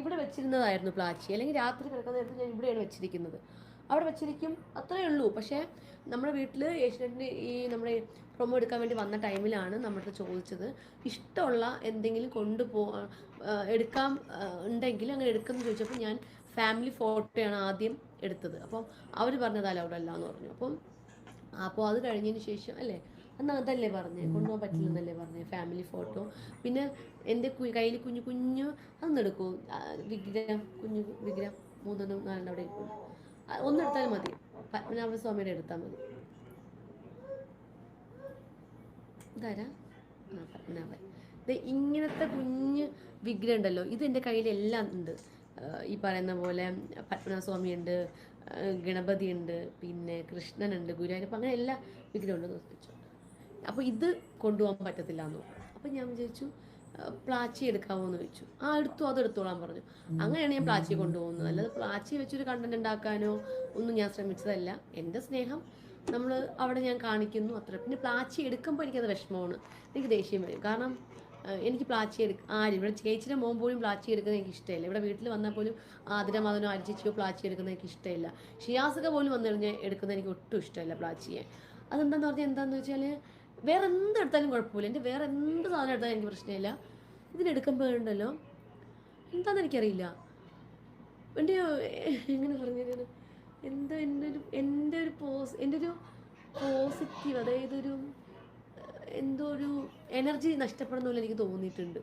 ഇവിടെ വെച്ചിരുന്നതായിരുന്നു പ്ലാച്ചി. അല്ലെങ്കിൽ രാത്രി കിടക്കുന്ന നേരത്ത് ഞാൻ ഇവിടെയാണ് വെച്ചിരിക്കുന്നത്. അവിടെ വെച്ചിരിക്കും അത്രയേ ഉള്ളൂ. പക്ഷേ നമ്മുടെ വീട്ടിൽ ഏഷ്യനെറ്റിന് ഈ നമ്മുടെ പ്രൊമോ എടുക്കാൻ വേണ്ടി വന്ന ടൈമിലാണ് നമ്മുടെ ചോദിച്ചത്. ഇഷ്ടമുള്ള എന്തെങ്കിലും കൊണ്ടുപോ എടുക്കാം ഉണ്ടെങ്കിൽ അങ്ങനെ എടുക്കുമെന്ന് ചോദിച്ചപ്പോൾ ഞാൻ ഫാമിലി ഫോട്ടോയാണ് ആദ്യം എടുത്തത്. അപ്പം അവർ പറഞ്ഞത് അലൗഡ് അല്ല എന്ന് പറഞ്ഞു. അപ്പം അപ്പോൾ അത് കഴിഞ്ഞതിന് ശേഷം അല്ലേ അന്ന് അതല്ലേ പറഞ്ഞേ? കൊണ്ടുപോകാൻ പറ്റില്ലെന്നല്ലേ പറഞ്ഞേ? ഫാമിലി ഫോട്ടോ പിന്നെ എന്റെ കയ്യിൽ കുഞ്ഞു കുഞ്ഞു അതൊന്നും എടുക്കൂ. വിഗ്രഹം കുഞ്ഞു വിഗ്രഹം മൂന്നെണ്ണം നാലെണ്ണം അവിടെ ആ, ഒന്നെടുത്താൽ മതി. പത്മനാഭ സ്വാമിയുടെ എടുത്താൽ മതി. ഇതാരാ? ആ പത്മനാഭൻ. ഇങ്ങനത്തെ കുഞ്ഞ് വിഗ്രഹം ഉണ്ടല്ലോ. ഇത് എന്റെ കയ്യിൽ എല്ലാം ഉണ്ട് ഈ പറയുന്ന പോലെ പത്മനാഭസ്വാമി ഉണ്ട് ഗണപതി ഉണ്ട് പിന്നെ കൃഷ്ണനുണ്ട് ഗുരുവായൂരപ്പം അങ്ങനെ എല്ലാ വിഗ്രഹം ഉണ്ട്. വെച്ചു അപ്പോൾ ഇത് കൊണ്ടുപോകാൻ പറ്റത്തില്ല എന്ന് പറഞ്ഞു. അപ്പോൾ ഞാൻ വിചാരിച്ചു പ്ലാച്ചി എടുക്കാമോ എന്ന് ചോദിച്ചു. ആ എടുത്തു അത് എടുത്തോളാൻ പറഞ്ഞു. അങ്ങനെയാണ് ഞാൻ പ്ലാച്ചി കൊണ്ടുപോകുന്നത്. അല്ലാതെ പ്ലാച്ചി വെച്ചൊരു കണ്ടന്റ് ഉണ്ടാക്കാനോ ഒന്നും ഞാൻ ശ്രമിച്ചതല്ല. എന്റെ സ്നേഹം നമ്മൾ അവിടെ ഞാൻ കാണിക്കുന്നു അത്ര. പിന്നെ പ്ലാച്ചി എടുക്കുമ്പോൾ എനിക്കത് വിഷമമാണ്. എനിക്ക് ദേഷ്യം വരും. കാരണം എനിക്ക് പ്ലാച്ചി എടുക്ക ആരും ഇവിടെ ചേച്ചിയുടെ മോൻ പോലും പ്ലാച്ചി എടുക്കുന്നത് എനിക്ക് ഇഷ്ടമില്ല. ഇവിടെ വീട്ടിൽ വന്നാൽ പോലും ആതിര മതനോ അരിച്ചോ പ്ലാച്ചി എടുക്കുന്നത് എനിക്ക് ഇഷ്ടമില്ല. ഷിയാസൊക്കെ പോലും വന്നു കഴിഞ്ഞാൽ എടുക്കുന്നത് എനിക്ക് ഒട്ടും ഇഷ്ടമില്ല പ്ലാച്ചിയെ. അതെന്താന്ന് പറഞ്ഞാൽ എന്താണെന്ന് വെച്ചാൽ വേറെ എന്ത് എടുത്താലും കുഴപ്പമില്ല. എന്റെ വേറെ എന്ത് സാധനം എടുത്താലും എനിക്ക് പ്രശ്നമില്ല. ഇതിനെടുക്കുമ്പോൾ ഉണ്ടല്ലോ. എന്താണെന്ന് എനിക്കറിയില്ല എന്റെ എങ്ങനെ പറഞ്ഞത് എന്തോ എന്റെ ഒരു എന്റെ ഒരു പോസ് എന്റെ ഒരു പോസിറ്റീവ് അതായത് ഒരു എന്തോ ഒരു എനർജി നഷ്ടപ്പെടുന്ന പോലെ എനിക്ക് തോന്നിയിട്ടുണ്ട്.